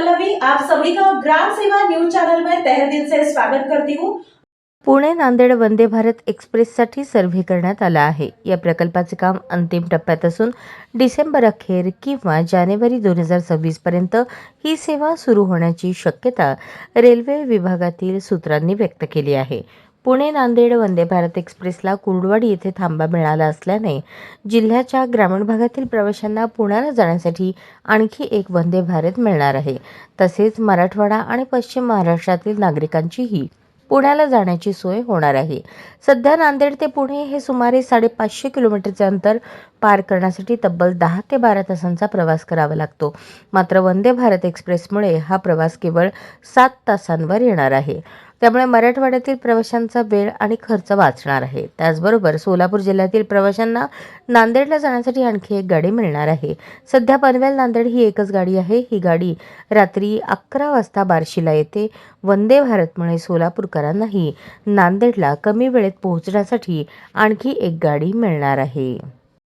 पल्लवी आप सभी का ग्राम सेवा न्यूज चैनल में तहे दिल से स्वागत करती हूँ। पुणे नांदेड वंदे भारत एक्सप्रेससाठी सर्व्हे करण्यात आला आहे. या प्रकल्पाचे काम अंतिम टप्प्यात असून डिसेंबर अखेर किंवा जानेवारी दोन हजार सव्वीसपर्यंत ही सेवा सुरू होण्याची शक्यता रेल्वे विभागातील सूत्रांनी व्यक्त केली आहे. पुणे नांदेड वंदे भारत एक्सप्रेसला कुर्डवाडी येथे थांबा मिळाला असल्याने जिल्ह्याच्या ग्रामीण भागातील प्रवाशांना पुण्याला जाण्यासाठी आणखी एक वंदे भारत मिळणार आहे. तसेच मराठवाडा आणि पश्चिम महाराष्ट्रातील नागरिकांचीही पुण्याला जाण्याची सोय होणार आहे. सध्या नांदेड ते पुणे हे सुमारे साडेपाचशे किलोमीटरचे अंतर पार करण्यासाठी तब्बल दहा ते बारा तासांचा प्रवास करावा लागतो. मात्र वंदे भारत एक्सप्रेसमुळे हा प्रवास केवळ सात तासांवर येणार आहे. त्यामुळे मराठवाड्यातील प्रवाशांचा वेळ आणि खर्च वाचणार आहे. त्याचबरोबर सोलापूर जिल्ह्यातील प्रवाशांना नांदेडला जाण्यासाठी आणखी एक गाडी मिळणार आहे. सध्या पनवेल नांदेड ही एकच गाडी आहे. ही गाडी रात्री अकरा वाजता बार्शीला येते. वंदे भारतमुळे सोलापूरकरांनाही नांदेडला कमी वेळेत पोहोचण्यासाठी आणखी एक गाडी मिळणार आहे.